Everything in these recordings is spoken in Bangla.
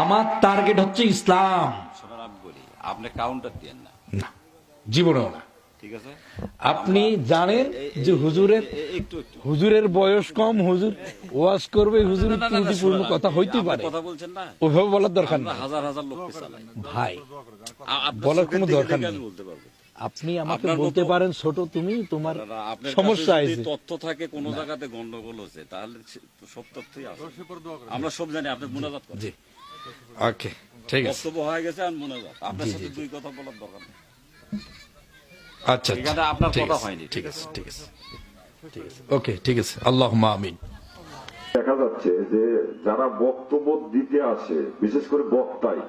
আমার টার্গেট হচ্ছে ইসলাম। আপনি কাউন্টার দিয়েন না। না জীবনেও না। ঠিক আছে? আপনি জানেন যে হুজুরের হুজুরের বয়স কম হুজুর ওয়াজ করবে হুজুর না, না, না, না, ত্রুটিপূর্ণ কথা হইতে পারে। কথা বলছেন না। ওইভাবে বলার দরকার নেই। হাজার হাজার চালাই ভাই বলার কোনো দরকার নেই। বলতে পারব। আপনি আমাকে আপনার বলতে পারেন ছোট তুমি তোমার সমস্যা আছে। তথ্য থাকে কোন জায়গাতে গন্ডগোল হচ্ছে তাহলে সব তথ্যই আছে। আমরা সব জানি আপনি মোনাজাত করেন। জি। ওকে ঠিক আছে। বক্তব্য হয়ে গেছে আর মোনাজাত। আপনার সাথে দুই কথা বলার দরকার নেই। আচ্ছা এখানে আপনার কথা হয়নি, ঠিক আছে ঠিক আছে। ঠিক আছে ওকে ঠিক আছে। আল্লাহ আমিন। দেখা যাচ্ছে যে যারা বক্তব্য দিতে আসে বিশেষ করে বক্তাই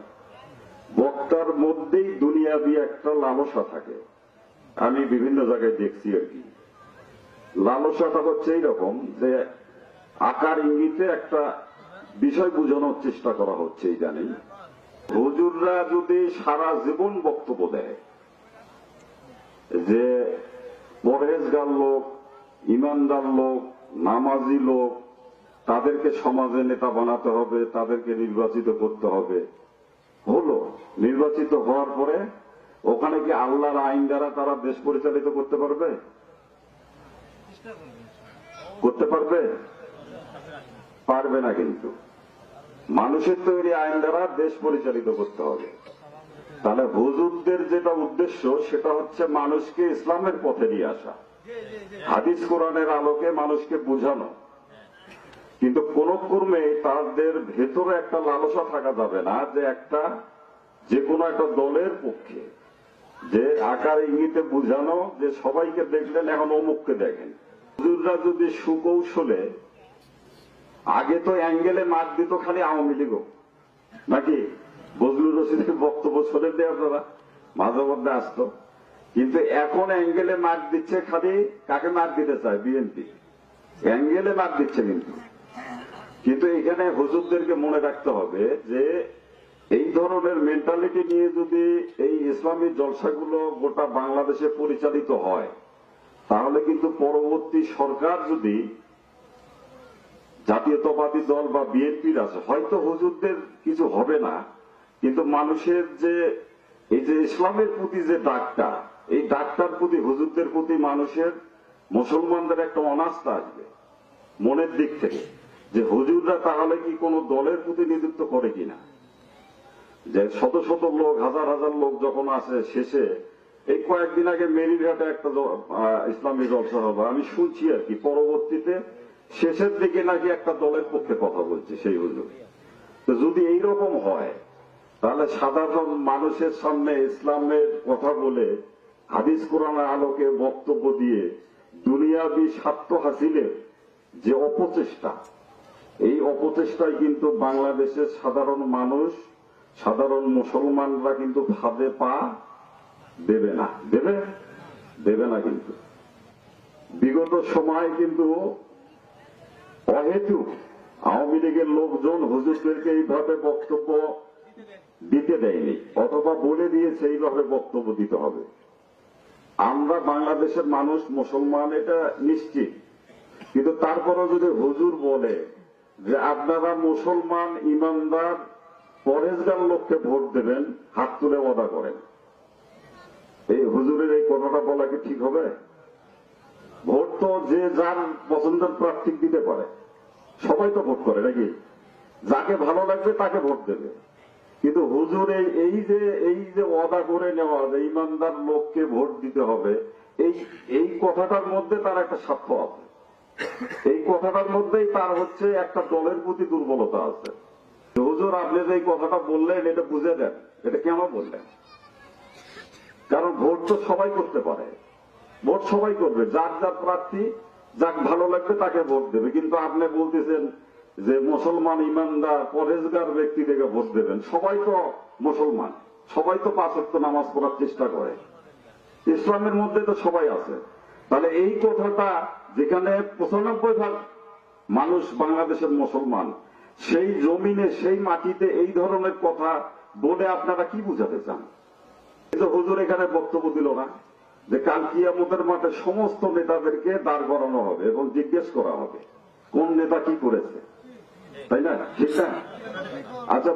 বক্তার মধ্যেই দুনিয়াবি একটা লালসা থাকে। আমি বিভিন্ন জায়গায় দেখছি আর কি। লালসাটা হচ্ছে এইরকম যে আকার ইঙ্গিতে একটা বিষয় বোঝানোর চেষ্টা করা হচ্ছে জানি। হুজুররা যদি সারা জীবন বক্তব্য দেয় যে পরেজগার লোক, ইমানদার লোক, নামাজি লোক, তাদেরকে সমাজে নেতা বানাতে হবে, তাদেরকে নির্বাচিত করতে হবে হলো, নির্বাচিত হওয়ার পরে ওখানে কি আল্লাহর আইন দ্বারা তারা দেশ পরিচালিত করতে পারবে? করতে পারবে? পারবে না কিন্তু। মানুষের তৈরি আইন দ্বারা দেশ পরিচালিত করতে হবে। তাহলে হুজুরদের যেটা উদ্দেশ্য, সেটা হচ্ছে মানুষকে ইসলামের পথে নিয়ে আসা। হাদিস কোরআনের আলোকে মানুষকে বোঝানো। কিন্তু কোন কর্মে তাদের ভেতরে একটা লালসা থাকা যাবে না যে একটা, যে কোনো একটা দলের পক্ষে। যে আকার ইঙ্গিতে বোঝানো, যে সবাইকে দেখলেন এখন অমুককে দেখেন। হুজুররা যদি সুকৌশলে, আগে তো অ্যাঙ্গেলে মার দিত খালি আওয়ামী লীগও নাকি? বজলুর রশিদের বক্তব্য শোনেন আপনারা? মাঝে মধ্যে আসতো। কিন্তু এখন অ্যাঙ্গেলে মার দিচ্ছে খালি, কাকে মার দিতে চায়? বিএনপি। অ্যাঙ্গেলে মার দিচ্ছে কিন্তু। কিন্তু এখানে হুজুরদেরকে মনে রাখতে হবে যে এই ধরনের মেন্টালিটি নিয়ে যদি এই ইসলামী জলসাগুলো গোটা বাংলাদেশে পরিচালিত হয়, তাহলে কিন্তু পরবর্তী সরকার যদি জাতীয়তাবাদী দল বা বিএনপির আছে, হয়তো হুজুরদের কিছু হবে না, কিন্তু মানুষের যে এই যে ইসলামের প্রতি যে ডাকটা এই ডাকটার প্রতি হুজুরদের প্রতি মানুষের মুসলমানদের একটা অনাস্থা আসবে। মনের দিক থেকে, যে হুজুররা তাহলে কি কোন দলের প্রতিনিধিত্ব করে কিনা? যে শত শত লোক, হাজার হাজার লোক যখন আসে শেষে, এই কয়েকদিন আগে মেরিঘাটে একটা ইসলামী জলসা হবে আমি শুনছি আর কি, পরবর্তীতে শেষের দিকে নাকি একটা দলের পক্ষে কথা বলছে সেই হুজুর। তো যদি এইরকম হয়, তাহলে সাধারণ মানুষের সামনে ইসলামের কথা বলে, হাদিস কোরআনের আলোকে বক্তব্য দিয়ে দুনিয়াবি স্বার্থ হাসিলের যে অপচেষ্টা, এই অপচেষ্টায় কিন্তু বাংলাদেশের সাধারণ মানুষ, সাধারণ মুসলমানরা কিন্তু ফাঁদে পা দেবে না। দেবে? দেবে না কিন্তু। বিগত সময় কিন্তু অহেতু আওয়ামী লীগের লোকজন হুজুরদেরকে এইভাবে বক্তব্য দিতে দেয়নি, অথবা বলে দিয়েছে এইভাবে বক্তব্য দিতে হবে। আমরা বাংলাদেশের মানুষ, মুসলমান, এটা নিশ্চিত। কিন্তু তারপরে যদি হুজুর বলে যে আপনারা মুসলমান ইমানদার, পরেজগার লোককে ভোট দেবেন, হাত তুলে ওদা করেন। এই হুজুরের এই কথাটা বলা কি ঠিক হবে? ভোট তো যে যার পছন্দের প্রার্থী দিতে পারে, সবাই তো ভোট করে নাকি? যাকে ভালো লাগবে তাকে ভোট দেবে। কিন্তু হুজুর এই যে এই যে ওয়াদা করে নেওয়া যে ইমানদার লোককে ভোট দিতে হবে, এই এই কথাটার মধ্যে তার একটা স্বার্থ আছে। এই কথাটার মধ্যেই তার হচ্ছে একটা দলের প্রতি দুর্বলতা আছে। হুজুর, আপনি যে এই কথাটা বললেন, এটা বুঝে দেন। এটা কেন বললেন? কারণ ভোট তো সবাই করতে পারে। ভোট সবাই করবে। যার যার প্রার্থী, যাক ভালো লাগবে তাকে ভোট দেবে। কিন্তু আপনি বলতেছেন যে, মুসলমান ইমানদার পরেজগার ব্যক্তি থেকে ভোট দেবেন। সবাই তো মুসলমান। সবাই তো পাঁচ নামাজ পড়ার চেষ্টা করে। ইসলামের মধ্যে তো সবাই আছে। তাহলে এই কথাটা যেখানে পঁচানব্বই ভাগ মানুষ বাংলাদেশের মুসলমান, সেই জমিনে, সেই মাটিতে এই ধরনের কথা বলে আপনারা কি বুঝাতে চান? কিন্তু হুজুর এখানে বক্তব্য দিল না যে কাল কিয়ামতের মাঠে সমস্ত নেতাদেরকে দাঁড় করানো হবে এবং জিজ্ঞেস করা হবে, কোন নেতা কি করেছে? তাই না? ঠিক না? আচ্ছা